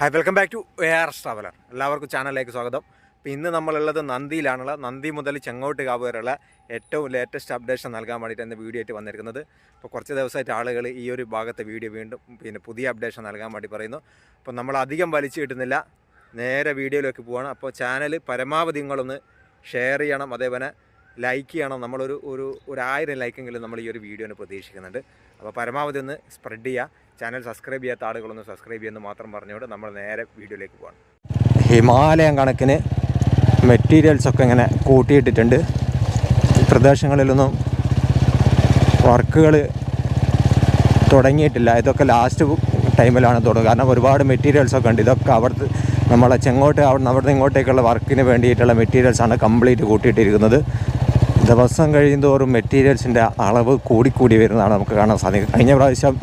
Hi welcome back to A R traveller എല്ലാവർക്കും ചാനലിലേക്ക് സ്വാഗതം. അപ്പോൾ ഇന്ന് നമ്മളുള്ളത് നന്ദിയിലാണുള്ളത്. നന്ദി മുതൽ ചെങ്ങോട്ട് കാവ് വരെയുള്ള ഏറ്റവും ലേറ്റസ്റ്റ് അപ്ഡേഷൻ നൽകാൻ വേണ്ടിയിട്ട് എന്റെ വീഡിയോ ആയിട്ട് വന്നിരിക്കുന്നത്. അപ്പോൾ കുറച്ച് ദിവസമായിട്ട് ആളുകൾ ഈ ഒരു ഭാഗത്തെ വീഡിയോ വീണ്ടും പിന്നെ പുതിയ അപ്ഡേഷൻ നൽകാൻ വേണ്ടി പറയുന്നു. അപ്പോൾ നമ്മൾ അധികം വലിച്ചു കിട്ടുന്നില്ല. നേരെ വീഡിയോയിലേക്ക് പോവാണ്. അപ്പോൾ ചാനൽ പരമാവധി നിങ്ങളൊന്ന് ഷെയർ ചെയ്യണം. അതേപോലെ ലൈക്ക് ചെയ്യണം. നമ്മളൊരു ഒരു ഒരു ആയിരം ലൈക്കെങ്കിലും നമ്മൾ ഈ ഒരു വീഡിയോനെ പ്രതീക്ഷിക്കുന്നുണ്ട്. അപ്പോൾ പരമാവധി ഒന്ന് സ്പ്രെഡ് ചെയ്യുക. ചാനൽ സബ്സ്ക്രൈബ് ചെയ്യാത്ത ആളുകളൊന്ന് സബ്സ്ക്രൈബ് ചെയ്യുമെന്ന് മാത്രം പറഞ്ഞുകൊണ്ട് നമ്മൾ നേരെ വീഡിയോയിലേക്ക് പോകണം ഹിമാലയം കണക്കിന് മെറ്റീരിയൽസൊക്കെ ഇങ്ങനെ കൂട്ടിയിട്ടിട്ടുണ്ട്. പ്രദേശങ്ങളിലൊന്നും വർക്കുകൾ തുടങ്ങിയിട്ടില്ല. ഇതൊക്കെ ലാസ്റ്റ് ടൈമിലാണ് തുടങ്ങുക. കാരണം ഒരുപാട് മെറ്റീരിയൽസൊക്കെ ഉണ്ട്. ഇതൊക്കെ അവിടുത്തെ നമ്മളെ ചെങ്ങോട്ട് അവിടെ അവിടുന്ന് ഇങ്ങോട്ടേക്കുള്ള വർക്കിന് വേണ്ടിയിട്ടുള്ള മെറ്റീരിയൽസാണ് കംപ്ലീറ്റ് കൂട്ടിയിട്ടിരിക്കുന്നത്. ദിവസം കഴിയുന്തോറും മെറ്റീരിയൽസിന്റെ അളവ് കൂടിക്കൂടി വരുന്നതാണ് നമുക്ക് കാണാൻ സാധിക്കും കഴിഞ്ഞ പ്രാവശ്യം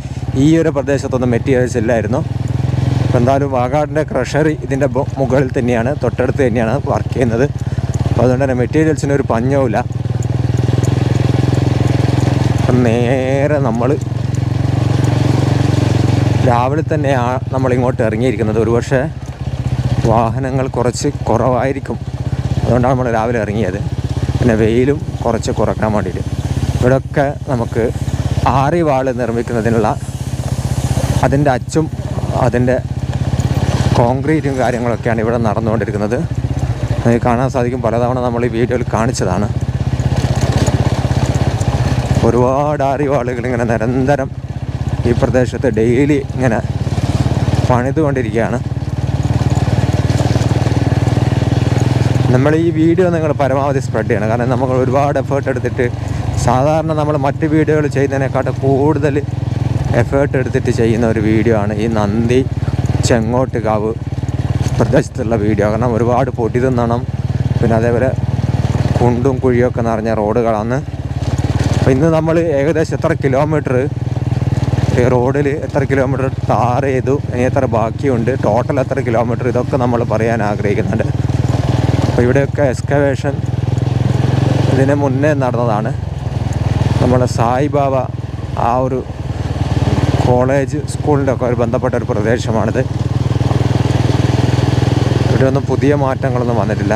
ഈ ഒരു പ്രദേശത്തൊന്നും മെറ്റീരിയൽസ് ഇല്ലായിരുന്നു. അപ്പോൾ എന്തായാലും വാഗാടിന്റെ ക്രഷറി ഇതിന്റെ മുകളിൽ തന്നെയാണ് തൊട്ടടുത്ത് തന്നെയാണ് വർക്ക് ചെയ്യുന്നത്. അപ്പോൾ അതുകൊണ്ട് തന്നെ മെറ്റീരിയൽസിന് ഒരു പഞ്ഞവുമില്ല. നേരെ നമ്മൾ രാവിലെ തന്നെയാണ് നമ്മൾ ഇങ്ങോട്ട് ഇറങ്ങിയിരിക്കുന്നത്. ഒരുപക്ഷെ വാഹനങ്ങൾ കുറച്ച് കുറവായിരിക്കും. അതുകൊണ്ടാണ് നമ്മൾ രാവിലെ ഇറങ്ങിയത്. പിന്നെ വെയിലും കുറച്ച് കുറയ്ക്കാൻ വേണ്ടിയിട്ട്. ഇവിടെയൊക്കെ നമുക്ക് ആറിവാൾ നിർമ്മിക്കുന്നതിനുള്ള അതിന്റെ അച്ചും അതിന്റെ കോൺക്രീറ്റും കാര്യങ്ങളൊക്കെയാണ് ഇവിടെ നടന്നുകൊണ്ടിരിക്കുന്നത്. കാണാൻ സാധിക്കും പലതവണ നമ്മൾ ഈ വീഡിയോയിൽ കാണിച്ചതാണ്. ഒരുപാട് അറിവാളുകൾ ഇങ്ങനെ നിരന്തരം ഈ പ്രദേശത്ത് ഡെയിലി ഇങ്ങനെ പണിതുകൊണ്ടിരിക്കുകയാണ്. നമ്മൾ ഈ വീഡിയോ നിങ്ങൾ പരമാവധി സ്പ്രെഡ് ചെയ്യണം. കാരണം നമ്മൾ ഒരുപാട് എഫേർട്ട് എടുത്തിട്ട് സാധാരണ നമ്മൾ മറ്റ് വീഡിയോകൾ ചെയ്യുന്നതിനെക്കാട്ടും കൂടുതൽ എഫേർട്ട് എടുത്തിട്ട് ചെയ്യുന്ന ഒരു വീഡിയോ ആണ് ഈ നന്ദി ചെങ്ങോട്ട് കാവ് പ്രദേശത്തുള്ള വീഡിയോ കാരണം ഒരുപാട് പൊടി തിന്നണം. പിന്നെ അതേപോലെ കുണ്ടും കുഴിയൊക്കെ നിറഞ്ഞ റോഡുകളാണ്. അപ്പോൾ ഇന്ന് നമ്മൾ ഏകദേശം എത്ര കിലോമീറ്റർ റോഡിൽ എത്ര കിലോമീറ്റർ ടാർ ചെയ്തു ഇനി എത്ര ബാക്കിയുണ്ട്? ടോട്ടൽ എത്ര കിലോമീറ്റർ ഇതൊക്കെ നമ്മൾ പറയാൻ ആഗ്രഹിക്കുന്നുണ്ട്. അപ്പോൾ ഇവിടെയൊക്കെ എക്സ്കവേഷൻ ഇതിന് മുന്നേ നടന്നതാണ്. നമ്മുടെ സായിബാബ ആ ഒരു കോളേജ് സ്കൂളിന്റെ ഒക്കെ ഒരു ബന്ധപ്പെട്ട ഒരു പ്രദേശമാണിത്. ഇവിടെ ഒന്നും പുതിയ മാറ്റങ്ങളൊന്നും വന്നിട്ടില്ല.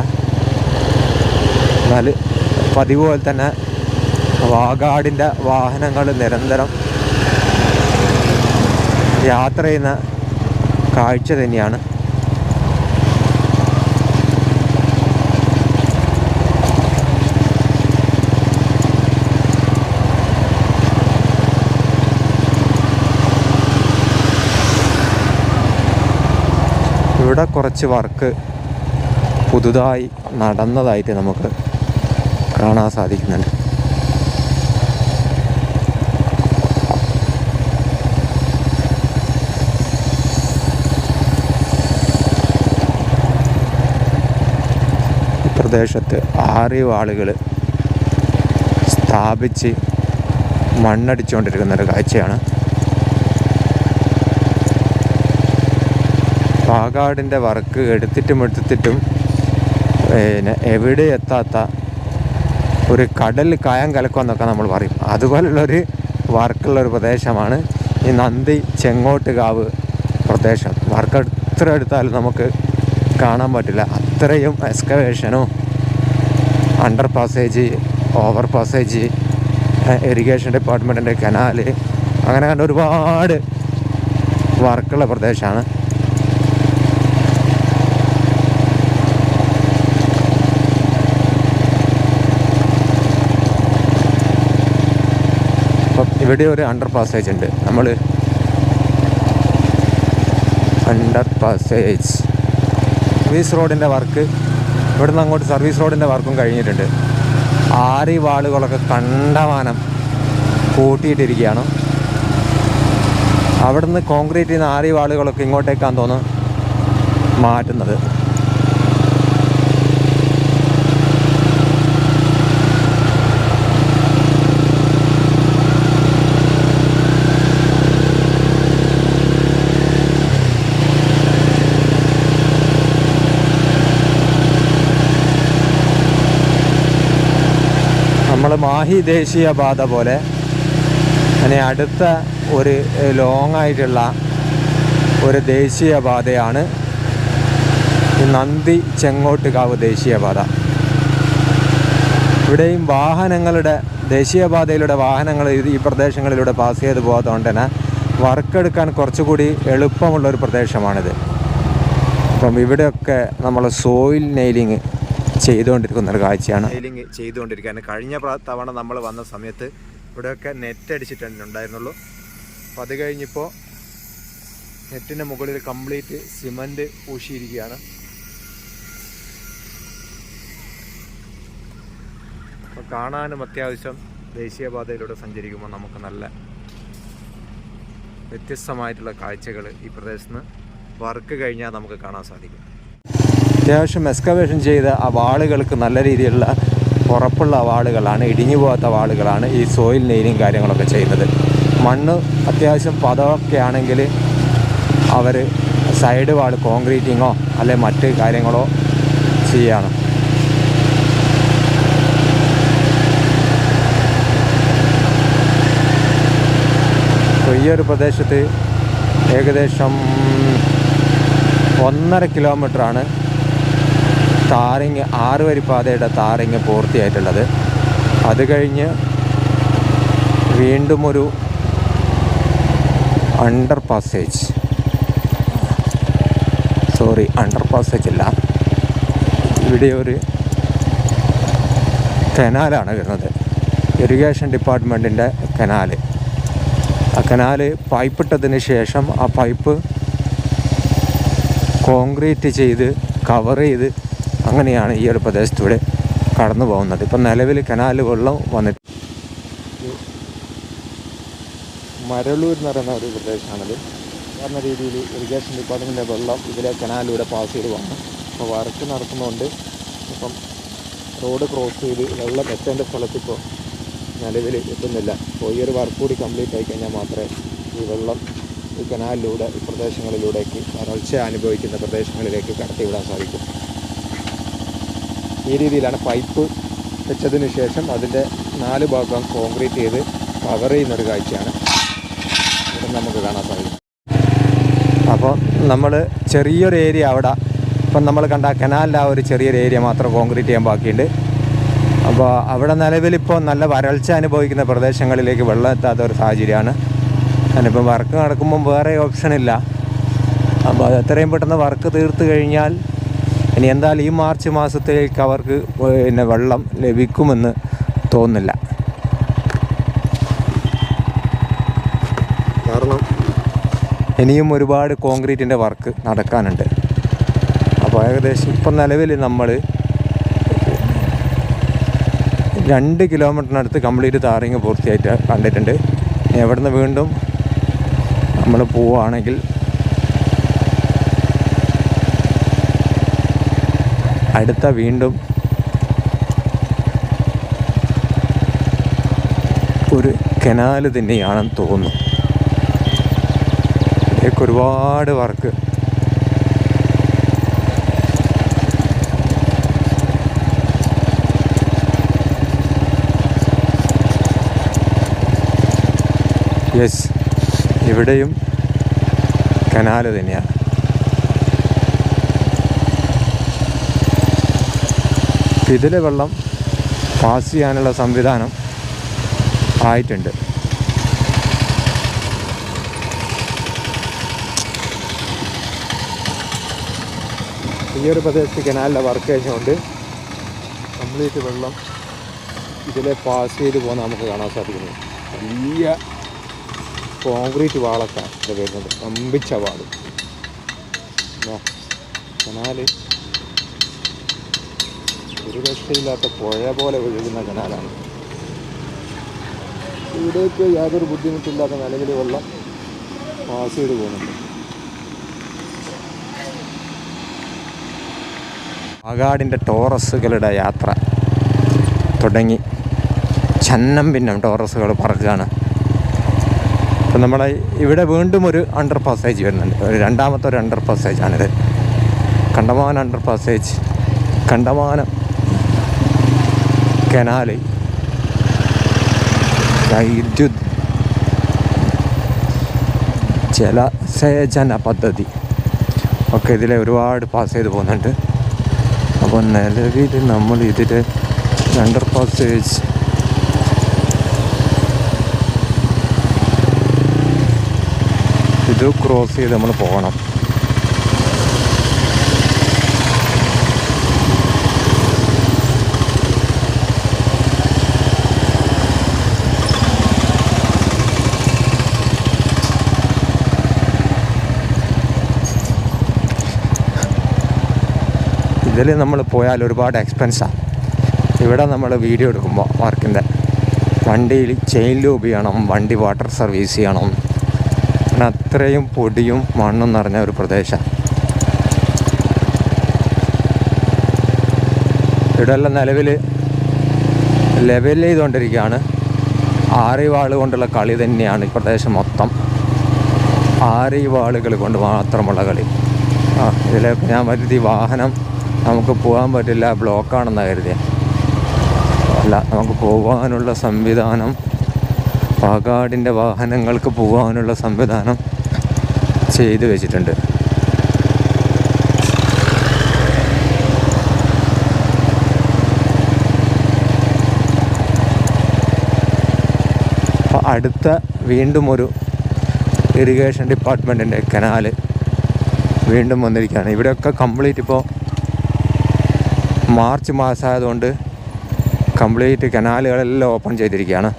എന്നാൽ പതിവ് പോലെ തന്നെ വാഗാടിന്റെ വാഹനങ്ങൾ നിരന്തരം യാത്ര ചെയ്യുന്ന കാഴ്ച തന്നെയാണ്. ഇവിടെ കുറച്ച് വർക്ക് പുതുതായി നടന്നതായിട്ട് നമുക്ക് കാണാൻ സാധിക്കുന്നുണ്ട്. പ്രദേശത്ത് ആറ് ആളുകൾ സ്ഥാപിച്ച് മണ്ണടിച്ചുകൊണ്ടിരിക്കുന്ന ഒരു കാഴ്ചയാണ്. പാകാടിന്റെ വർക്ക് എടുത്തിട്ടും എടുത്തിട്ടും പിന്നെ എവിടെ എത്താത്ത ഒരു കടൽ കായം കലക്കുമെന്നൊക്കെ നമ്മൾ പറയും. അതുപോലുള്ളൊരു വർക്കുള്ള ഒരു പ്രദേശമാണ് ഈ നന്ദി ചെങ്ങോട്ട് കാവ് പ്രദേശം. വർക്ക് എത്ര എടുത്താലും നമുക്ക് കാണാൻ പറ്റില്ല. അത്രയും എക്സ്കവേഷനും under passage over passage irrigation ഡിപ്പാർട്ട്മെന്റിന്റെ കനാല് അങ്ങനെ കണ്ട ഒരുപാട് വർക്കുള്ള പ്രദേശമാണ് അപ്പം ഇവിടെ ഒരു അണ്ടർ പാസേജ് ഉണ്ട്. നമ്മൾ അണ്ടർ പാസേജ് സർവീസ് റോഡിന്റെ വർക്ക് ഇവിടെ നിന്ന് അങ്ങോട്ട് സർവീസ് റോഡിന്റെ വർക്കും കഴിഞ്ഞിട്ടുണ്ട്. ആറി വാളുകളൊക്കെ കണ്ടമാനം കൂട്ടിയിട്ടിരിക്കുകയാണ്. അവിടുന്ന് കോൺക്രീറ്റ് ചെയ്യുന്ന ആറി വാളുകളൊക്കെ ഇങ്ങോട്ടേക്കാന്ന് തോന്നുന്നു മാറ്റുന്നത് നമ്മൾ മാഹി ദേശീയപാത പോലെ അങ്ങനെ അടുത്ത ഒരു ലോങ് ആയിട്ടുള്ള ഒരു ദേശീയപാതയാണ് ഈ നന്ദി ചെങ്ങോട്ടുകാവ് ദേശീയപാത. ഇവിടെയും വാഹനങ്ങളുടെ ദേശീയപാതയിലൂടെ വാഹനങ്ങൾ ഈ പ്രദേശങ്ങളിലൂടെ പാസ് ചെയ്ത് പോകാത്തതുകൊണ്ട് തന്നെ വർക്കെടുക്കാൻ കുറച്ചുകൂടി എളുപ്പമുള്ളൊരു പ്രദേശമാണിത്. അപ്പം ഇവിടെയൊക്കെ നമ്മൾ സോയിൽ നെയിലിങ് ചെയ്തുകൊണ്ടിരിക്കുന്ന ഒരു കാഴ്ചയാണ്. നെയിലിങ് ചെയ്തുകൊണ്ടിരിക്കുകയാണ്. കഴിഞ്ഞ തവണ നമ്മൾ വന്ന സമയത്ത് ഇവിടെയൊക്കെ നെറ്റ് അടിച്ചിട്ടുണ്ടായിരുന്നുള്ളൂ അപ്പോൾ അത് കഴിഞ്ഞിപ്പോൾ നെറ്റിന്റെ മുകളിൽ കംപ്ലീറ്റ് സിമന്റ് പൂശിയിരിക്കുകയാണ്. അപ്പോൾ കാണാനും അത്യാവശ്യം ദേശീയപാതയിലൂടെ സഞ്ചരിക്കുമ്പോൾ നമുക്ക് നല്ല വ്യത്യസ്തമായിട്ടുള്ള കാഴ്ചകൾ ഈ പ്രദേശത്ത് നിന്ന് വർക്ക് കഴിഞ്ഞാൽ നമുക്ക് കാണാൻ സാധിക്കും. അത്യാവശ്യം എക്സ്കവേഷൻ ചെയ്ത ആ വാളുകൾക്ക് നല്ല രീതിയിലുള്ള ഉറപ്പുള്ള വാളുകളാണ് ഇടിഞ്ഞു പോകാത്ത വാളുകളാണ് ഈ സോയിൽ നെയിലും കാര്യങ്ങളൊക്കെ ചെയ്യുന്നത്. മണ്ണ് അത്യാവശ്യം പദമൊക്കെ ആണെങ്കിൽ അവർ സൈഡ് വാൾ കോൺക്രീറ്റിങ്ങോ അല്ലെ മറ്റ് കാര്യങ്ങളോ ചെയ്യാണ്. ഈയൊരു പ്രദേശത്ത് ഏകദേശം ഒന്നര കിലോമീറ്ററാണ് താറിങ് ആറ് വരി പാതയുടെ താറിങ് പൂർത്തിയായിട്ടുള്ളത്. അത് കഴിഞ്ഞ് വീണ്ടും ഒരു under passage sorry under passage അല്ല. ഇവിടെ ഒരു കനാലാണ് വരുന്നത്. ഇറിഗേഷൻ ഡിപ്പാർട്ട്മെന്റിന്റെ കനാല്. ആ കനാല് പൈപ്പിട്ടതിന് ശേഷം ആ പൈപ്പ് കോൺക്രീറ്റ് ചെയ്ത് കവർ ചെയ്ത് അങ്ങനെയാണ് ഈ ഒരു പ്രദേശത്തൂടെ കടന്നു പോകുന്നത്. ഇപ്പം നിലവിൽ കനാൽ വെള്ളം വന്നിട്ട് മരളൂർ എന്ന് പറയുന്ന ഒരു പ്രദേശമാണത്. സാധാരണ രീതിയിൽ ഇറിഗേഷൻ ഡിപ്പാർട്ട്മെന്റിന്റെ വെള്ളം ഇതിലെ കനാലിലൂടെ പാസ് ചെയ്ത് വന്നു. അപ്പോൾ വർക്ക് നടക്കുന്നതുകൊണ്ട് ഇപ്പം റോഡ് ക്രോസ് ചെയ്ത് വെള്ളം എത്തേണ്ട സ്ഥലത്തിപ്പോൾ നിലവിൽ എത്തുന്നില്ല. അപ്പോൾ ഈ ഒരു വർക്ക് കൂടി കംപ്ലീറ്റ് ആയി കഴിഞ്ഞാൽ മാത്രമേ ഈ വെള്ളം ഈ കനാലിലൂടെ ഈ പ്രദേശങ്ങളിലൂടേക്ക് വരൾച്ച അനുഭവിക്കുന്ന പ്രദേശങ്ങളിലേക്ക് കടത്തിവിടാൻ സാധിക്കും. ഈ രീതിയിലാണ് പൈപ്പ് വെച്ചതിന് ശേഷം അതിന്റെ നാല് ഭാഗം കോൺക്രീറ്റ് ചെയ്ത് കവർ ചെയ്യുന്നൊരു കാഴ്ചയാണ് നമുക്ക് കാണാൻ സാധിക്കും അപ്പോൾ നമ്മൾ ചെറിയൊരു ഏരിയ അവിടെ ഇപ്പം നമ്മൾ കണ്ട കനാലിന്റെ ആ ഒരു ചെറിയൊരു ഏരിയ മാത്രം കോൺക്രീറ്റ് ചെയ്യാൻ ബാക്കിയുണ്ട്. അപ്പോൾ അവിടെ നിലവിലിപ്പോൾ നല്ല വരൾച്ച അനുഭവിക്കുന്ന പ്രദേശങ്ങളിലേക്ക് വെള്ളം എത്താത്ത ഒരു സാഹചര്യമാണ്. അതിനിപ്പം വർക്ക് നടക്കുമ്പം വേറെ ഓപ്ഷൻ ഇല്ല. അപ്പോൾ അത് എത്രയും പെട്ടെന്ന് വർക്ക് തീർത്ത് കഴിഞ്ഞാൽ ഇനി എന്തായാലും ഈ മാർച്ച് മാസത്തിലേക്ക് അവർക്ക് പിന്നെ വെള്ളം ലഭിക്കുമെന്ന് തോന്നുന്നില്ല. കാരണം? ഇനിയും ഒരുപാട് കോൺക്രീറ്റിന്റെ വർക്ക് നടക്കാനുണ്ട്. അപ്പോൾ ഏകദേശം ഇപ്പം നിലവിൽ നമ്മൾ രണ്ട് കിലോമീറ്ററിനടുത്ത് കംപ്ലീറ്റ് താറിങ് പൂർത്തിയായിട്ട് കണ്ടിട്ടുണ്ട്. എവിടെ എവിടുന്ന് വീണ്ടും നമ്മൾ പോവുകയാണെങ്കിൽ അടുത്ത വീണ്ടും ഒരു കനാല് തന്നെയാണെന്ന് തോന്നുന്നു. ഇതിലേക്ക് ഒരുപാട് വർക്ക്. യെസ് ഇവിടെയും കനാല് തന്നെയാണ്. ഇതിലെ വെള്ളം പാസ് ചെയ്യാനുള്ള സംവിധാനം ആയിട്ടുണ്ട്. ഈ ഒരു പ്രദേശത്ത് കനാലിന്റെ വർക്ക് കഴിഞ്ഞുകൊണ്ട് കംപ്ലീറ്റ് വെള്ളം ഇതിലെ പാസ് ചെയ്ത് പോകുന്ന നമുക്ക് കാണാൻ സാധിക്കുന്നു. വലിയ കോൺക്രീറ്റ് വാളൊക്കെ ഇത് വരുന്നത് കമ്പിച്ച വാൾ. കനാല്. ഒരു രക്ഷയില്ലാത്ത പുഴ പോലെ ഒഴുകുന്ന കനാലാണ് ഇവിടേക്ക് യാതൊരു ബുദ്ധിമുട്ടില്ലാത്ത നിലവിൽ വെള്ളം പാസ് ചെയ്ത് പോകുന്നുണ്ട്. മകാടിന്റെ ടോറസുകളുടെ യാത്ര തുടങ്ങി. ചന്നം ഭിന്നം ടോറസുകൾ പറക്കുകയാണ്. അപ്പം നമ്മളെ ഇവിടെ വീണ്ടും ഒരു അണ്ടർ പാസേജ് വരുന്നുണ്ട്. ഒരു രണ്ടാമത്തെ ഒരു അണ്ടർ പാസേജാണിത് കണ്ടമാനം അണ്ടർ പാസേജ് കണ്ടമാനം കനാല്. വൈദ്യുത്. ജലസേചന പദ്ധതി. ഒക്കെ ഇതിലെ ഒരുപാട് പാസ് ചെയ്ത് പോകുന്നുണ്ട്. അപ്പോൾ നിലവിൽ നമ്മൾ ഇതിൽ അണ്ടർ പാസേജ് ഇത് ക്രോസ് ചെയ്ത് നമ്മൾ പോകണം. ഇതിൽ നമ്മൾ പോയാൽ ഒരുപാട് എക്സ്പെൻസാണ് ഇവിടെ നമ്മൾ വീഡിയോ എടുക്കുമ്പോൾ വർക്കിന്റെ വണ്ടിയിൽ ചെയിൻ ലൂബ് ചെയ്യണം വണ്ടി വാട്ടർ സർവീസ് ചെയ്യണം. അങ്ങനെ അത്രയും പൊടിയും മണ്ണും നിറഞ്ഞ ഒരു പ്രദേശം. ഇവിടെ എല്ലാം നിലവിൽ ലെവൽ ചെയ്തുകൊണ്ടിരിക്കുകയാണ്. ആറിവാൾ കൊണ്ടുള്ള കളി തന്നെയാണ് ഈ പ്രദേശം മൊത്തം. ആറിവാളുകൾ കൊണ്ട് മാത്രമുള്ള കളി. ആ ഇതിലേക്ക് ഞാൻ വരുത്തി വാഹനം നമുക്ക് പോകാൻ പറ്റില്ല ബ്ലോക്കാണെന്നാണ് കരുതിയ. അല്ല നമുക്ക് പോകാനുള്ള സംവിധാനം പാകാടിന്റെ വാഹനങ്ങൾക്ക് പോകാനുള്ള സംവിധാനം ചെയ്തു വെച്ചിട്ടുണ്ട്. അടുത്ത വീണ്ടും ഒരു ഇറിഗേഷൻ ഡിപ്പാർട്ട്മെന്റിന്റെ കനാല് വീണ്ടും വന്നിരിക്കുകയാണ്. ഇവിടെയൊക്കെ കംപ്ലീറ്റ് ഇപ്പോൾ മാർച്ച് മാസമായതുകൊണ്ട് കംപ്ലീറ്റ് കനാലുകളെല്ലാം ഓപ്പൺ ചെയ്തിരിക്കുകയാണ്.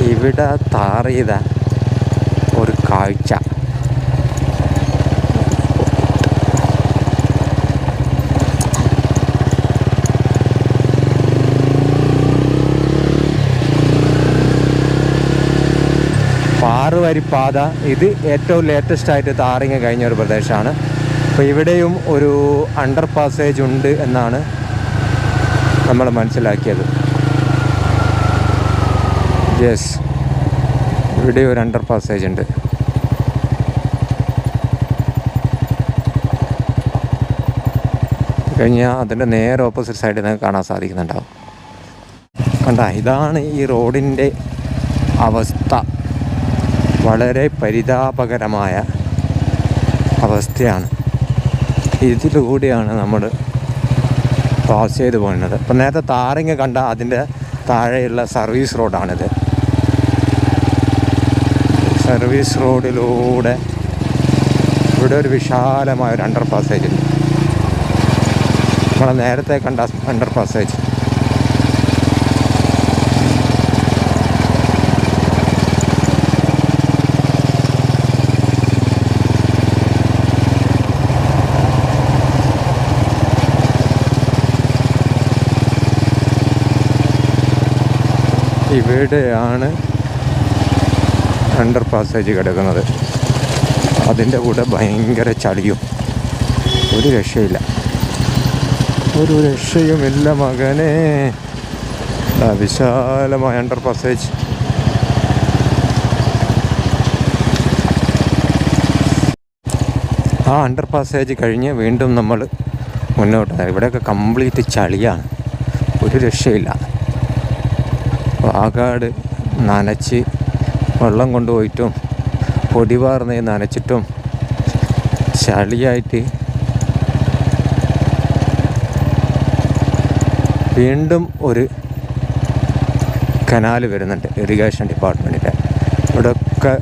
ഇവിടെ താറിയത ഒരു കാഴ്ച. പാറുവരി പാത ഇത് ഏറ്റവും ലേറ്റസ്റ്റ് ആയിട്ട് താറിങ് കഴിഞ്ഞ ഒരു പ്രദേശമാണ്. അപ്പോൾ ഇവിടെയും ഒരു അണ്ടർ പാസേജ് ഉണ്ട് എന്നാണ് നമ്മൾ മനസ്സിലാക്കിയത്. യെസ് ഇവിടെ ഒരു അണ്ടർ പാസേജ് ഉണ്ട്. കഴിഞ്ഞാൽ അതിന്റെ നേരെ ഓപ്പോസിറ്റ് സൈഡിൽ നിന്ന് കാണാൻ സാധിക്കുന്നുണ്ടാവും. കണ്ട ഇതാണ് ഈ റോഡിന്റെ അവസ്ഥ. വളരെ പരിതാപകരമായ അവസ്ഥയാണ്. ഇതിലൂടെയാണ് നമ്മൾ പാസ് ചെയ്ത് പോകുന്നത് ഇപ്പം നേരത്തെ താരങ്ങ കണ്ട അതിന്റെ താഴെയുള്ള സർവീസ് റോഡാണിത് സർവീസ് റോഡിലൂടെ ഇവിടെ ഒരു വിശാലമായ ഒരു അണ്ടർ പാസേജ് ഉണ്ട് നമ്മൾ നേരത്തെ കണ്ട അണ്ടർ പാസേജ് ഇവിടെയാണ് അണ്ടർ പാസേജ് കിടക്കുന്നത്. അതിന്റെ കൂടെ ഭയങ്കര ചളിയും. ഒരു രക്ഷയില്ല. ഒരു രക്ഷയുമില്ല മകനെ. വിശാലമായ അണ്ടർ പാസേജ് ആ അണ്ടർ പാസേജ് കഴിഞ്ഞ് വീണ്ടും നമ്മൾ മുന്നോട്ട്. ഇവിടെയൊക്കെ കംപ്ലീറ്റ് ചളിയാണ്. ഒരു രക്ഷയില്ല. വാകാട് നനച്ച് വെള്ളം കൊണ്ടുപോയിട്ടും പൊടി വാർന്ന് നനച്ചിട്ടും ചളിയായിട്ട് വീണ്ടും ഒരു കനാല് വരുന്നുണ്ട് ഇറിഗേഷൻ ഡിപ്പാർട്ട്മെന്റിന്റെ. ഇവിടെയൊക്കെ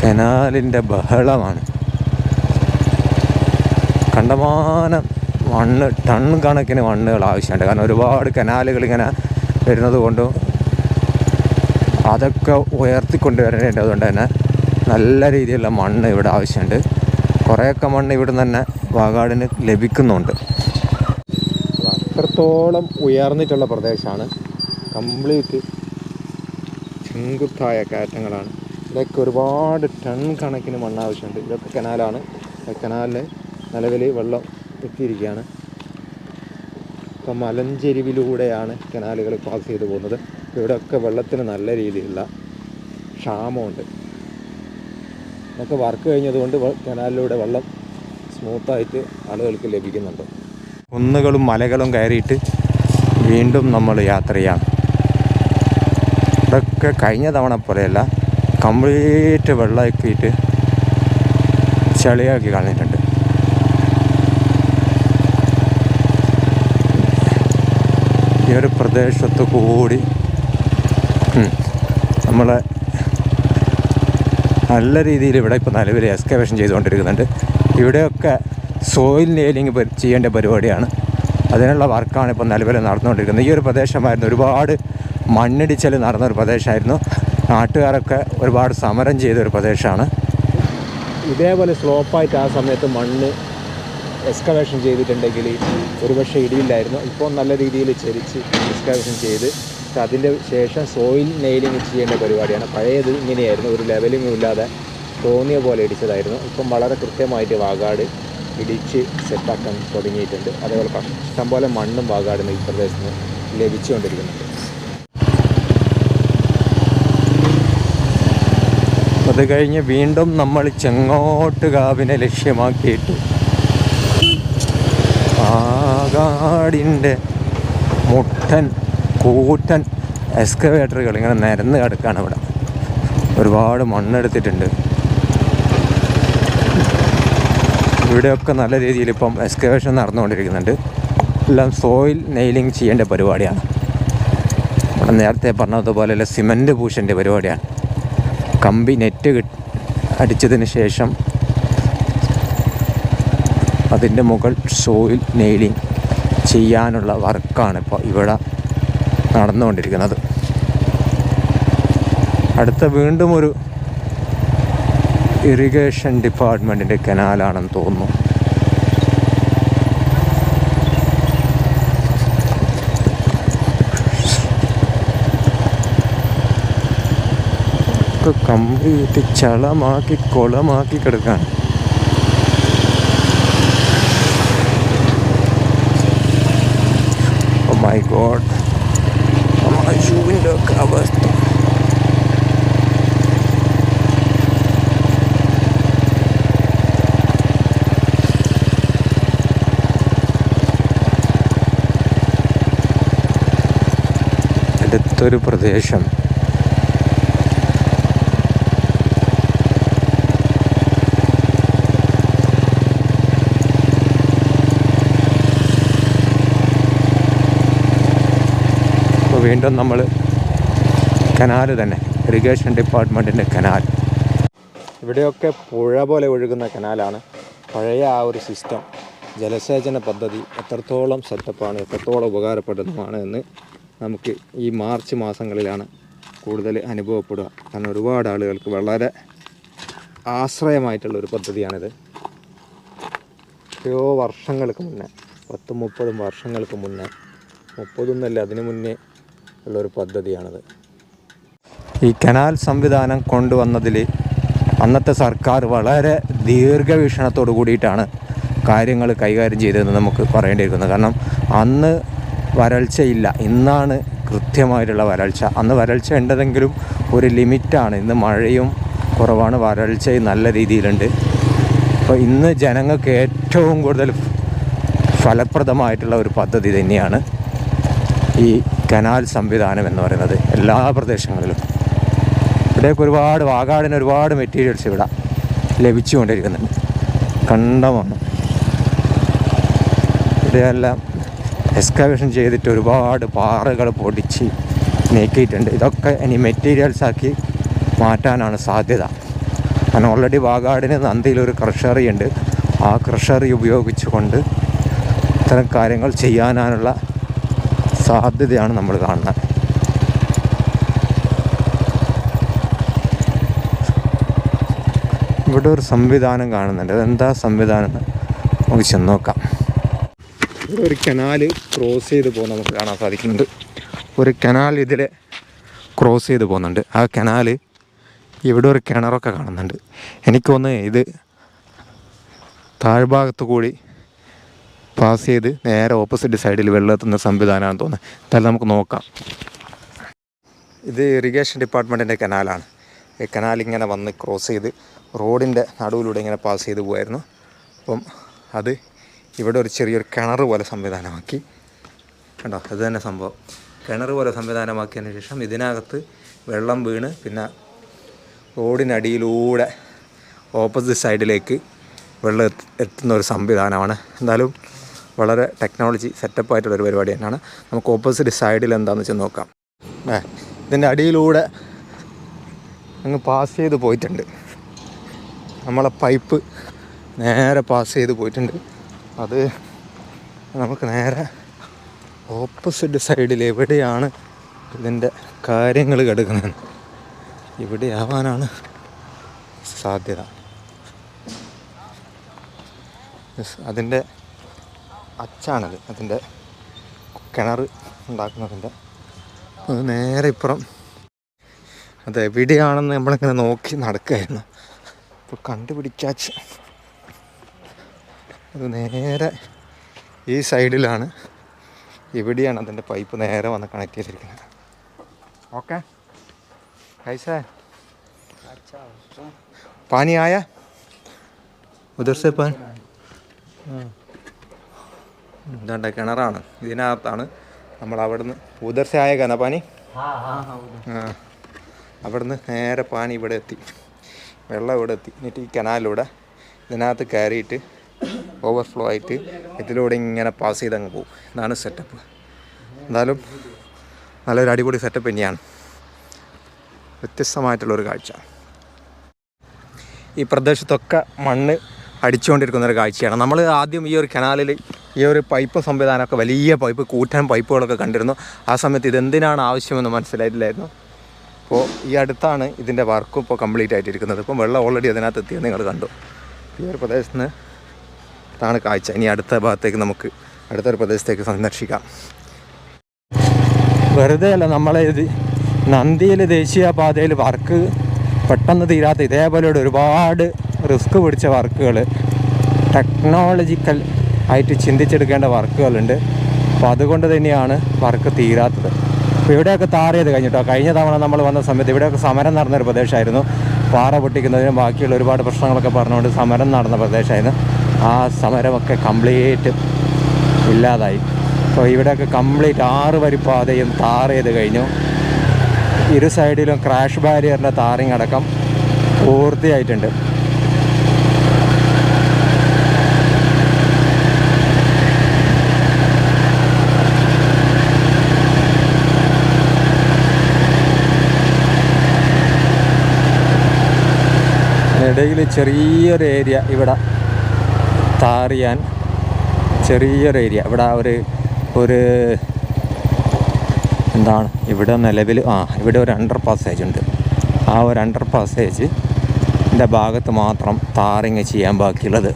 കനാലിന്റെ ബഹളമാണ്. കണ്ടമാനം മണ്ണ് ടൺ കണക്കിന് മണ്ണുകൾ ആവശ്യമുണ്ട്. കാരണം ഒരുപാട് കനാലുകൾ ഇങ്ങനെ വരുന്നത് കൊണ്ടും അതൊക്കെ ഉയർത്തിക്കൊണ്ട് വരേണ്ടതുകൊണ്ട് തന്നെ നല്ല രീതിയിലുള്ള മണ്ണ് ഇവിടെ ആവശ്യമുണ്ട്. കുറേയൊക്കെ മണ്ണ് ഇവിടെ തന്നെ വാഗാടിന് ലഭിക്കുന്നുണ്ട്. അത്രത്തോളം ഉയർന്നിട്ടുള്ള പ്രദേശമാണ്. കംപ്ലീറ്റ് ചെങ്കുത്തായ കയറ്റങ്ങളാണ്. ഇതൊക്കെ ഒരുപാട് ടൺ കണക്കിന് മണ്ണ് ആവശ്യമുണ്ട്. ഇതൊക്കെ കനാലാണ്. കനാലിൽ നിലവിൽ വെള്ളം എത്തിയിരിക്കുകയാണ്. ഇപ്പം മലഞ്ചെരിവിലൂടെയാണ് കനാലുകൾ പാസ് ചെയ്ത് പോകുന്നത്. ഇവിടെയൊക്കെ വെള്ളത്തിന് നല്ല രീതിയിലുള്ള ക്ഷാമമുണ്ട്. ഇതൊക്കെ വർക്ക് കഴിഞ്ഞതുകൊണ്ട് കനാലിലൂടെ വെള്ളം സ്മൂത്തായിട്ട് ആളുകൾക്ക് ലഭിക്കുന്നുണ്ട്. കുന്നുകളും മലകളും കയറിയിട്ട് വീണ്ടും നമ്മൾ യാത്ര ചെയ്യാം ഇതൊക്കെ കഴിഞ്ഞ തവണ പോലെയല്ല കംപ്ലീറ്റ് വെള്ളമാക്കിയിട്ട് ചളിയാക്കി കളഞ്ഞിട്ടുണ്ട് ഈ ഒരു പ്രദേശത്ത് കൂടി നമ്മളെ നല്ല രീതിയിൽ ഇവിടെ ഇപ്പോൾ നിലവിൽ എക്സ്കവേഷൻ ചെയ്തുകൊണ്ടിരിക്കുന്നുണ്ട്. ഇവിടെയൊക്കെ സോയിൽ നെയിലിംഗ് ചെയ്യേണ്ട പരിപാടിയാണ്. അതിനുള്ള വർക്കാണ് ഇപ്പോൾ നിലവിൽ നടന്നുകൊണ്ടിരിക്കുന്നത്. ഈ ഒരു പ്രദേശമായിരുന്നു. ഒരുപാട് മണ്ണിടിച്ചൽ നടന്നൊരു പ്രദേശമായിരുന്നു. നാട്ടുകാരൊക്കെ ഒരുപാട് സമരം ചെയ്തൊരു പ്രദേശമാണ്. ഇതേപോലെ സ്ലോപ്പായിട്ട് ആ സമയത്ത് മണ്ണ് എക്സ്കവേഷൻ ചെയ്തിട്ടുണ്ടെങ്കിൽ ഒരുപക്ഷെ ഇടിയില്ലായിരുന്നു ഇപ്പോൾ നല്ല രീതിയിൽ ചരിച്ച് എക്സ്കവേഷൻ ചെയ്ത് അതിന്റെ ശേഷം സോയിൽ നെയിലിംഗ് ചെയ്യേണ്ട പരിപാടിയാണ്. പഴയത് ഇങ്ങനെയായിരുന്നു. ഒരു ലെവലിങ്ങും ഇല്ലാതെ തോന്നിയ പോലെ ഇടിച്ചതായിരുന്നു. ഇപ്പം വളരെ കൃത്യമായിട്ട് വാഗാട് ഇടിച്ച് സെറ്റാക്കാൻ തുടങ്ങിയിട്ടുണ്ട്. അതേപോലെ ഇഷ്ടംപോലെ മണ്ണും വാഗാടിന് ഈ പ്രദേശത്ത് ലഭിച്ചുകൊണ്ടിരിക്കുന്നുണ്ട്. അത് കഴിഞ്ഞ് വീണ്ടും നമ്മൾ ചെങ്ങോട്ട് കാവിനെ ലക്ഷ്യമാക്കിയിട്ട് ആകാടിന്റെ മുട്ടൻ കൂറ്റൻ എക്സ്കവേറ്ററുകൾ ഇങ്ങനെ നിരന്ന് കിടക്കുകയാണ് ഇവിടെ. ഒരുപാട് മണ്ണെടുത്തിട്ടുണ്ട്. ഇവിടെയൊക്കെ നല്ല രീതിയിൽ ഇപ്പം എക്സ്കവേഷൻ നടന്നുകൊണ്ടിരിക്കുന്നുണ്ട്. എല്ലാം സോയിൽ നെയിലിംഗ് ചെയ്യേണ്ട പരിപാടിയാണ്. നേരത്തെ പറഞ്ഞതുപോലെ സിമന്റ് പൂശന്റെ പരിപാടിയാണ്. കമ്പി നെറ്റ് അടിച്ചതിന് ശേഷം അതിന്റെ മുകൾ സോയിൽ നെയിലിംഗ് ചെയ്യാനുള്ള വർക്കാണ് ഇപ്പോൾ ഇവിടെ നടന്നുകൊണ്ടിരിക്കുന്നത്. അടുത്ത വീണ്ടും ഒരു ഇറിഗേഷൻ ഡിപ്പാർട്ട്മെന്റിന്റെ കനാലാണെന്ന് തോന്നുന്നു. കംപ്ലീറ്റ് ചളമാക്കി കുളമാക്കി കിടക്കാണ്. അടുത്തൊരു പ്രദേശം. വീണ്ടും നമ്മൾ കനാല് തന്നെ. ഇറിഗേഷൻ ഡിപ്പാർട്ട്മെന്റിന്റെ കനാൽ. ഇവിടെയൊക്കെ പുഴ പോലെ ഒഴുകുന്ന കനാലാണ് പഴയ ആ ഒരു സിസ്റ്റം ജലസേചന പദ്ധതി എത്രത്തോളം സെറ്റപ്പാണ് എത്രത്തോളം ഉപകാരപ്പെടുന്നതാണ് എന്ന് നമുക്ക് ഈ മാർച്ച് മാസങ്ങളിലാണ് കൂടുതൽ അനുഭവപ്പെടുക. കാരണം ഒരുപാട് ആളുകൾക്ക് വളരെ ആശ്രയമായിട്ടുള്ളൊരു പദ്ധതിയാണിത്. എത്രയോ വർഷങ്ങൾക്ക് മുന്നേ പത്തും മുപ്പതും വർഷങ്ങൾക്ക് മുന്നേ മുപ്പതൊന്നല്ല അതിനു മുന്നേ ഉള്ളൊരു പദ്ധതിയാണിത്. ഈ കനാൽ സംവിധാനം കൊണ്ടുവന്നതിൽ അന്നത്തെ സർക്കാർ വളരെ ദീർഘവീക്ഷണത്തോടു കൂടിയിട്ടാണ് കാര്യങ്ങൾ കൈകാര്യം ചെയ്തതെന്ന് നമുക്ക് പറയേണ്ടിയിരിക്കുന്നത് കാരണം അന്ന് വരൾച്ചയില്ല. ഇന്നാണ് കൃത്യമായിട്ടുള്ള വരൾച്ച. അന്ന് വരൾച്ച ഉണ്ടതെങ്കിലും ഒരു ലിമിറ്റാണ്. ഇന്ന് മഴയും കുറവാണ്. വരൾച്ചയും നല്ല രീതിയിലുണ്ട്. അപ്പോൾ ഇന്ന് ജനങ്ങൾക്ക് ഏറ്റവും കൂടുതൽ ഫലപ്രദമായിട്ടുള്ള ഒരു പദ്ധതി തന്നെയാണ് ഈ കനാൽ സംവിധാനം എന്ന് പറയുന്നത്. എല്ലാ പ്രദേശങ്ങളിലും. ഇവിടേക്ക് ഒരുപാട് വാഗാടിന് ഒരുപാട് മെറ്റീരിയൽസ് ഇവിടെ ലഭിച്ചുകൊണ്ടിരിക്കുന്നുണ്ട്. കണ്ടമാണ് ഇവിടെയെല്ലാം എക്സ്കവേഷൻ ചെയ്തിട്ട് ഒരുപാട് പാറകൾ പൊടിച്ച് നീക്കിയിട്ടുണ്ട്. ഇതൊക്കെ ഇനി മെറ്റീരിയൽസ് ആക്കി മാറ്റാനാണ് സാധ്യത. കാരണം ഓൾറെഡി വാഗാടിന് നന്ദിയിലൊരു ക്രഷറി ഉണ്ട്. ആ ക്രഷറി ഉപയോഗിച്ചുകൊണ്ട് ഇത്തരം കാര്യങ്ങൾ ചെയ്യാനുള്ള സാധ്യതയാണ് നമ്മൾ കാണുന്നത്. ഇവിടെ ഒരു സംവിധാനം കാണുന്നുണ്ട്. അതെന്താ സംവിധാനം നമുക്ക് ചെന്ന് നോക്കാം. ഇവിടെ ഒരു കനാൽ ക്രോസ് ചെയ്ത് പോകുന്ന നമുക്ക് കാണാൻ സാധിക്കുന്നുണ്ട്. ഒരു കനാൽ ഇതിലെ ക്രോസ് ചെയ്ത് പോകുന്നുണ്ട്. ആ കനാൽ ഇവിടെ ഒരു കിണറൊക്കെ കാണുന്നുണ്ട്. എനിക്ക് തോന്നുന്നു ഇത് താഴ്ഭാഗത്ത് കൂടി പാസ് ചെയ്ത് നേരെ ഓപ്പോസിറ്റ് സൈഡിൽ വെള്ളമെത്തുന്ന സംവിധാനമാണെന്ന് തോന്നുന്നത് എന്തായാലും നമുക്ക് നോക്കാം. ഇത് ഇറിഗേഷൻ ഡിപ്പാർട്ട്മെന്റിന്റെ കനാലാണ് ഈ കനാൽ ഇങ്ങനെ വന്ന് ക്രോസ് ചെയ്ത് റോഡിന്റെ നടുവിലൂടെ ഇങ്ങനെ പാസ് ചെയ്ത് പോകുമായിരുന്നു അപ്പം അത് ഇവിടെ ഒരു ചെറിയൊരു കിണർ പോലെ സംവിധാനമാക്കി. കണ്ടോ? അത് തന്നെ സംഭവം. കിണർ പോലെ സംവിധാനമാക്കിയതിന് ശേഷം ഇതിനകത്ത് വെള്ളം വീണ് പിന്നെ റോഡിനടിയിലൂടെ ഓപ്പോസിറ്റ് സൈഡിലേക്ക് വെള്ളം എത്ത് എത്തുന്ന ഒരു സംവിധാനമാണ്. എന്തായാലും വളരെ ടെക്നോളജി സെറ്റപ്പ് ആയിട്ടുള്ള ഒരു പരിപാടി തന്നെയാണ്. നമുക്ക് ഓപ്പോസിറ്റ് സൈഡിൽ എന്താണെന്ന് വെച്ച് നോക്കാം. ഇതിന്റെ അടിയിലൂടെ അങ്ങ് പാസ് ചെയ്ത് പോയിട്ടുണ്ട്. നമ്മളെ പൈപ്പ് നേരെ പാസ് ചെയ്ത് പോയിട്ടുണ്ട്. അത് നമുക്ക് നേരെ ഓപ്പോസിറ്റ് സൈഡിൽ എവിടെയാണ് ഇതിന്റെ കാര്യങ്ങൾ കിടക്കുന്നത്? ഇവിടെ ആവാനാണ് സാധ്യത. അതിന്റെ അച്ചാണത്. അതിന്റെ കിണർ ഉണ്ടാക്കുന്നതിന്റെ. അത് നേരെ ഇപ്പുറം. അതെവിടെയാണെന്ന് നമ്മളിങ്ങനെ നോക്കി നടക്കുകയായിരുന്നു. ഇപ്പോൾ കണ്ടുപിടിക്കാച്ച്. അത് നേരെ ഈ സൈഡിലാണ്. ഇവിടെയാണ് അതിന്റെ പൈപ്പ് നേരെ വന്ന് കണക്ട് ചെയ്തിരിക്കുന്നത്. ഓക്കെ കൈസേ പാനി ആയ? ഉദർ സെ കിണറാണ്. ഇതിനകത്താണ് നമ്മൾ അവിടുന്ന് ഉദർസയായ കനപാനി അവിടുന്ന് നേരെ പാനി ഇവിടെ എത്തി. വെള്ളം ഇവിടെ എത്തി എന്നിട്ട് ഈ കനാലിലൂടെ ഇതിനകത്ത് കയറിയിട്ട് ഓവർഫ്ലോ ആയിട്ട് ഇതിലൂടെ ഇങ്ങനെ പാസ് ചെയ്ത് അങ്ങ് പോകും ഇതാണ് സെറ്റപ്പ് എന്തായാലും നല്ലൊരു അടിപൊളി സെറ്റപ്പ് തന്നെയാണ്. വ്യത്യസ്തമായിട്ടുള്ളൊരു കാഴ്ച. ഈ പ്രദേശത്തൊക്കെ മണ്ണ് അടിച്ചുകൊണ്ടിരിക്കുന്ന ഒരു കാഴ്ചയാണ്. നമ്മൾ ആദ്യം ഈ ഒരു കനാലിൽ ഈ ഒരു പൈപ്പ് സംവിധാനമൊക്കെ വലിയ പൈപ്പ് കൂറ്റൻ പൈപ്പുകളൊക്കെ കണ്ടിരുന്നു. ആ സമയത്ത് ഇതെന്തിനാണ് ആവശ്യമെന്ന് മനസ്സിലായിട്ടില്ലായിരുന്നു അപ്പോൾ ഈ അടുത്താണ് ഇതിന്റെ വർക്കും ഇപ്പോൾ കംപ്ലീറ്റ് ആയിട്ടിരിക്കുന്നത്. ഇപ്പം വെള്ളം ഓൾറെഡി അതിനകത്ത് എത്തിയത് നിങ്ങൾ കണ്ടു. ഈ ഒരു പ്രദേശത്ത് നിന്ന് ഇതാണ് കാഴ്ച. ഇനി അടുത്ത ഭാഗത്തേക്ക് നമുക്ക് അടുത്തൊരു പ്രദേശത്തേക്ക് സന്ദർശിക്കാം. വെറുതെ അല്ല നമ്മളെ ഇത് നന്ദിയിൽ ദേശീയപാതയിൽ വർക്ക് പെട്ടെന്ന് തീരാത്ത ഇതേപോലെ ഒരുപാട് റിസ്ക് പിടിച്ച വർക്കുകൾ ടെക്നോളജിക്കൽ ആയിട്ട് ചിന്തിച്ചെടുക്കേണ്ട വർക്കുകളുണ്ട്. അപ്പോൾ അതുകൊണ്ട് തന്നെയാണ് വർക്ക് തീരാത്തത്. അപ്പോൾ ഇവിടെയൊക്കെ താറിയത് കഴിഞ്ഞിട്ടോ? കഴിഞ്ഞ തവണ നമ്മൾ വന്ന സമയത്ത് ഇവിടെയൊക്കെ സമരം നടന്നൊരു പ്രദേശമായിരുന്നു. പാറ പൊട്ടിക്കുന്നതിനും ബാക്കിയുള്ള ഒരുപാട് പ്രശ്നങ്ങളൊക്കെ പറഞ്ഞുകൊണ്ട് സമരം നടന്ന പ്രദേശമായിരുന്നു. ആ സമരമൊക്കെ കംപ്ലീറ്റ് ഇല്ലാതായി. അപ്പോൾ ഇവിടെയൊക്കെ കംപ്ലീറ്റ് ആറ് വരി പാതയും താർ ചെയ്ത് കഴിഞ്ഞു. ഇരു സൈഡിലും ക്രാഷ് ബാരിയറിന്റെ താറിങ് അടക്കം പൂർത്തിയായിട്ടുണ്ട്. ഇടയിൽ ചെറിയൊരു ഏരിയ ഇവിടെ താറിയാൻ ചെറിയൊരു ഏരിയ. ഇവിടെ ഒരു ഒരു എന്താണ്? ഇവിടെ നിലവിൽ ആ ഇവിടെ ഒരു അണ്ടർ പാസേജ് ഉണ്ട്. ആ ഒരു അണ്ടർ പാസേജ് എന്റെ ഭാഗത്ത് മാത്രം താറിങ് ചെയ്യാൻ ബാക്കിയുള്ളത്.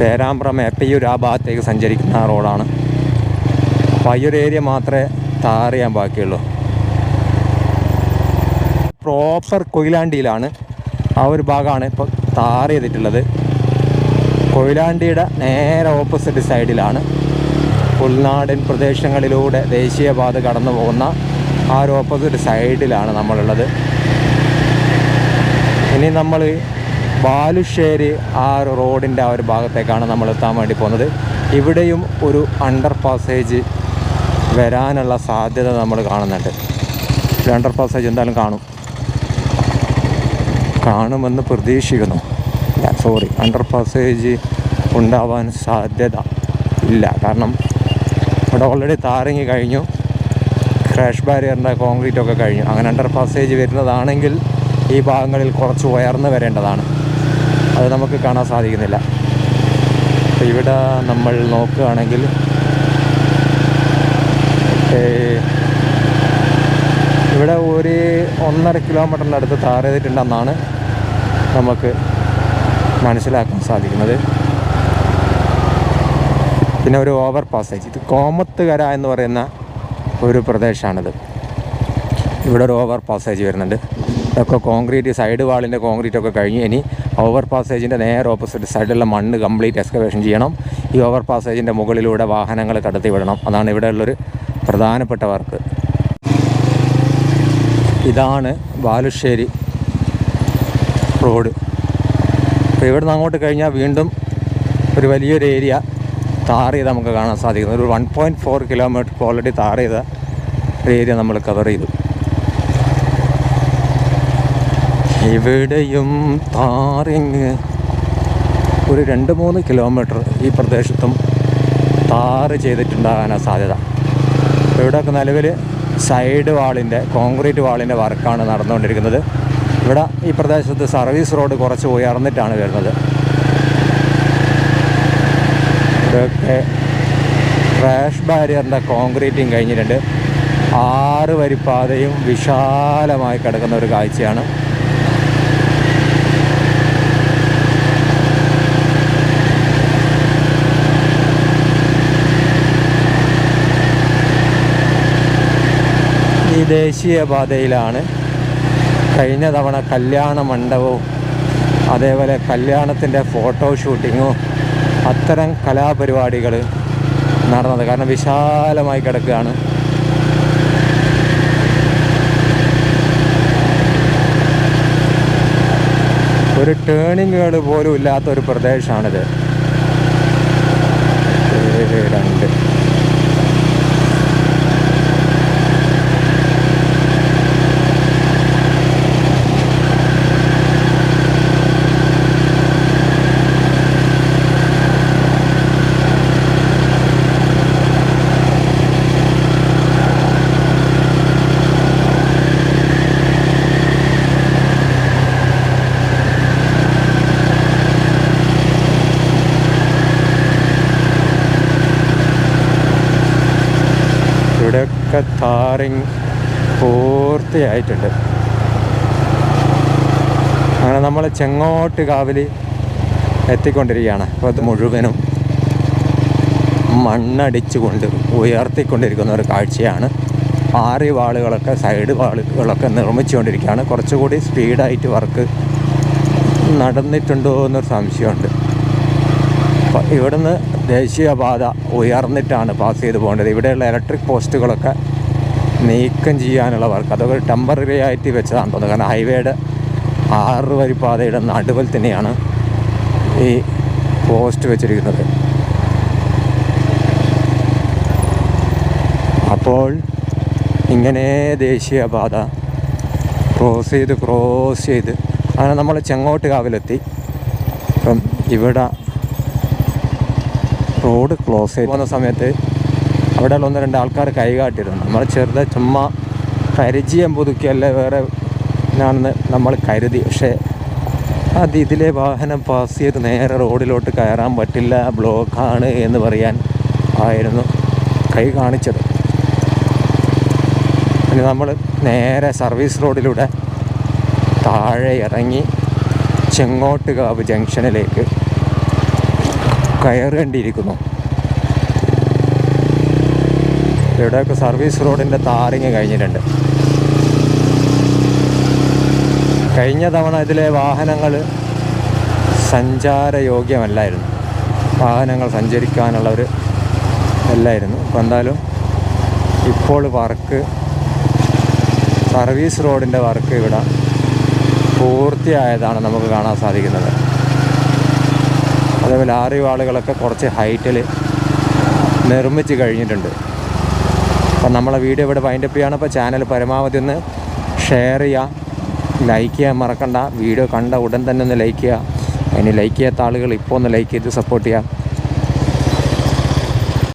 പേരാമ്പ്ര മേപ്പയ്യൂർ ആ ഭാഗത്തേക്ക് സഞ്ചരിക്കുന്ന റോഡാണ്. അപ്പോൾ ഈ ഒരു ഏരിയ മാത്രമേ താറിയാൻ ബാക്കിയുള്ളൂ. പ്രോപ്പർ കൊയിലാണ്ടിയിലാണ് ആ ഒരു ഭാഗമാണ് ഇപ്പോൾ താർ ചെയ്തിട്ടുള്ളത്. കൊയിലാണ്ടിയുടെ നേരെ ഓപ്പോസിറ്റ് സൈഡിലാണ് ഉൾനാടൻ പ്രദേശങ്ങളിലൂടെ ദേശീയപാത കടന്നു പോകുന്ന ആ ഒരു ഓപ്പോസിറ്റ് സൈഡിലാണ് നമ്മളുള്ളത്. ഇനി നമ്മൾ ബാലുശ്ശേരി ആ ഒരു റോഡിന്റെ ആ ഒരു ഭാഗത്തേക്കാണ് നമ്മൾ എത്താൻ വേണ്ടി പോകുന്നത്. ഇവിടെയും ഒരു അണ്ടർ പാസേജ് വരാനുള്ള സാധ്യത നമ്മൾ കാണുന്നുണ്ട്. അണ്ടർ പാസേജ് എന്തായാലും കാണും. കാണുമെന്ന് പ്രതീക്ഷിക്കുന്നു. സോറി അണ്ടർ പാസേജ് ഉണ്ടാവാൻ സാധ്യത ഇല്ല. കാരണം ഇവിടെ ഓൾറെഡി താരങ്ങി കഴിഞ്ഞു. ക്രാഷ് ബാരിയറിന്റെ കോൺക്രീറ്റ് ഒക്കെ കഴിഞ്ഞു. അങ്ങനെ അണ്ടർ പാസേജ് വരുന്നതാണെങ്കിൽ ഈ ഭാഗങ്ങളിൽ കുറച്ച് ഉയർന്നു വരേണ്ടതാണ്. അത് നമുക്ക് കാണാൻ സാധിക്കുന്നില്ല. അപ്പോൾ ഇവിടെ നമ്മൾ നോക്കുകയാണെങ്കിൽ ഇവിടെ ഒരു ഒന്നര കിലോമീറ്ററിന്റെ അടുത്ത് താറ് ചെയ്തിട്ടുണ്ടെന്നാണ് നമുക്ക് മനസ്സിലാക്കാൻ സാധിക്കുന്നത്. പിന്നെ ഒരു ഓവർ പാസേജ് ഇത് കോമത്തുകര എന്ന് പറയുന്ന ഒരു പ്രദേശമാണിത്. ഇവിടെ ഒരു ഓവർ പാസേജ് വരുന്നുണ്ട്. ഇതൊക്കെ കോൺക്രീറ്റ് സൈഡ് വാളിന്റെ കോൺക്രീറ്റ് ഒക്കെ കഴിഞ്ഞ് ഇനി ഓവർ പാസേജിന്റെ നേരെ ഓപ്പോസിറ്റ് സൈഡിലുള്ള മണ്ണ് കംപ്ലീറ്റ് എക്സ്കവേഷൻ ചെയ്യണം. ഈ ഓവർ പാസേജിന്റെ മുകളിലൂടെ വാഹനങ്ങൾ കടത്തി വിടണം. അതാണ് ഇവിടെയുള്ളൊരു പ്രധാനപ്പെട്ട വർക്ക്. ഇതാണ് ബാലുശ്ശേരി റോഡ്. അപ്പോൾ ഇവിടുന്ന് അങ്ങോട്ട് കഴിഞ്ഞാൽ വീണ്ടും ഒരു വലിയൊരു ഏരിയ താർ ചെയ്ത് നമുക്ക് കാണാൻ സാധിക്കുന്നു ഒരു one point four kilometre already tar ചെയ്ത ഏരിയ നമ്മൾ കവർ ചെയ്തു. ഇവിടെയും താറിങ് ഒരു രണ്ട് മൂന്ന് കിലോമീറ്റർ ഈ പ്രദേശത്തും താറ് ചെയ്തിട്ടുണ്ടാകാനാണ് സാധ്യത. ഇവിടെയൊക്കെ നിലവിൽ സൈഡ് വാളിന്റെ കോൺക്രീറ്റ് വാളിന്റെ വർക്കാണ് നടന്നുകൊണ്ടിരിക്കുന്നത്. ഇവിടെ ഈ പ്രദേശത്ത് സർവീസ് റോഡ് കുറച്ച് ഉയർന്നിട്ടാണ് വരുന്നത്. ഇവിടെയൊക്കെ ക്രാഷ് ബാരിയറിന്റെ കോൺക്രീറ്റും കഴിഞ്ഞിട്ടുണ്ട്. ആറ് വരിപ്പാതയും വിശാലമായി കിടക്കുന്ന ഒരു കാഴ്ചയാണ്. ഈ ദേശീയപാതയിലാണ് കഴിഞ്ഞ തവണ കല്യാണ മണ്ഡപവും അതേപോലെ കല്യാണത്തിന്റെ ഫോട്ടോ ഷൂട്ടിങ്ങും അത്തരം കലാപരിപാടികൾ നടന്നത്. കാരണം വിശാലമായി കിടക്കുകയാണ്. ഒരു ടേണിങ്ങുകൾ പോലും ഇല്ലാത്ത ഒരു പ്രദേശമാണിത്. രണ്ട് ഇവിടെയൊക്കെ താറിങ് പൂർത്തിയായിട്ടുണ്ട്. അങ്ങനെ നമ്മൾ ചെങ്ങോട്ട് കാവിൽ എത്തിക്കൊണ്ടിരിക്കുകയാണ്. അപ്പോൾ അത് മുഴുവനും മണ്ണടിച്ചുകൊണ്ട് ഉയർത്തിക്കൊണ്ടിരിക്കുന്ന ഒരു കാഴ്ചയാണ്. ആറി വാളുകളൊക്കെ സൈഡ് വാളുകളൊക്കെ നിർമ്മിച്ചുകൊണ്ടിരിക്കുകയാണ്. കുറച്ചുകൂടി സ്പീഡായിട്ട് വർക്ക് നടന്നിട്ടുണ്ടോ എന്നൊരു സംശയമുണ്ട്. ഇവിടുന്ന് ദേശീയപാത ഉയർന്നിട്ടാണ് പാസ് ചെയ്ത് പോകേണ്ടത്. ഇവിടെയുള്ള ഇലക്ട്രിക് പോസ്റ്റുകളൊക്കെ നീക്കം ചെയ്യാനുള്ള വർക്ക് അതൊക്കെ ടെമ്പററി ആയിട്ട് വെച്ചതാണ് തോന്നുന്നത് കാരണം ഹൈവേയുടെ ആറ് വരി വരിപ്പാതയുടെ നടുവിൽ തന്നെയാണ് ഈ പോസ്റ്റ് വെച്ചിരിക്കുന്നത്. അപ്പോൾ ഇങ്ങനെ ദേശീയപാത ക്രോസ് ചെയ്ത് ക്രോസ് ചെയ്ത് അങ്ങനെ നമ്മൾ ചെങ്ങോട്ട് കാവിലെത്തി അപ്പം ഇവിടെ റോഡ് ക്ലോസ് ചെയ്ത് പോകുന്ന സമയത്ത് അവിടെയുള്ള ഒന്ന് രണ്ട് ആൾക്കാർ കൈകാട്ടിയിരുന്നു. നമ്മൾ ചെറുത് ചുമ്മാ പരിചയം പുതുക്കിയല്ലേ വേറെ ആണെന്ന് നമ്മൾ കരുതി. പക്ഷേ അത് ഇതിലെ വാഹനം പാസ് ചെയ്ത് നേരെ റോഡിലോട്ട് കയറാൻ പറ്റില്ല. ബ്ലോക്കാണ് എന്ന് പറയാൻ ആയിരുന്നു കൈ കാണിച്ചത്. പിന്നെ നമ്മൾ നേരെ സർവീസ് റോഡിലൂടെ താഴെ ഇറങ്ങി ചെങ്ങോട്ടുകാവ് ജംഗ്ഷനിലേക്ക് കയറേണ്ടിയിരിക്കുന്നു. ഇവിടെയൊക്കെ സർവീസ് റോഡിന്റെ താറിങ് കഴിഞ്ഞിട്ടുണ്ട്. കഴിഞ്ഞ തവണ ഇതിലെ വാഹനങ്ങൾ സഞ്ചാരയോഗ്യമല്ലായിരുന്നു. വാഹനങ്ങൾ സഞ്ചരിക്കാനുള്ള ഒരു അല്ലായിരുന്നു. അപ്പോൾ എന്തായാലും ഇപ്പോൾ വർക്ക് സർവീസ് റോഡിന്റെ വർക്ക് ഇവിടെ പൂർത്തിയായതാണ് നമുക്ക് കാണാൻ സാധിക്കുന്നത്. അതേപോലെ ലാറി വാളുകളൊക്കെ കുറച്ച് ഹൈറ്റിൽ നിർമ്മിച്ച് കഴിഞ്ഞിട്ടുണ്ട്. അപ്പം നമ്മളെ വീഡിയോ ഇവിടെ വൈൻഡപ്പ് ചെയ്യാണ് അപ്പോൾ ചാനൽ പരമാവധി ഒന്ന് ഷെയർ ചെയ്യുക ലൈക്ക് ചെയ്യാൻ മറക്കണ്ട. വീഡിയോ കണ്ട ഉടൻ തന്നെ ഒന്ന് ലൈക്ക് ചെയ്യുക. ഇനി ലൈക്ക് ചെയ്യാത്ത ആളുകൾ ഇപ്പോൾ ഒന്ന് ലൈക്ക് ചെയ്ത് സപ്പോർട്ട് ചെയ്യുക.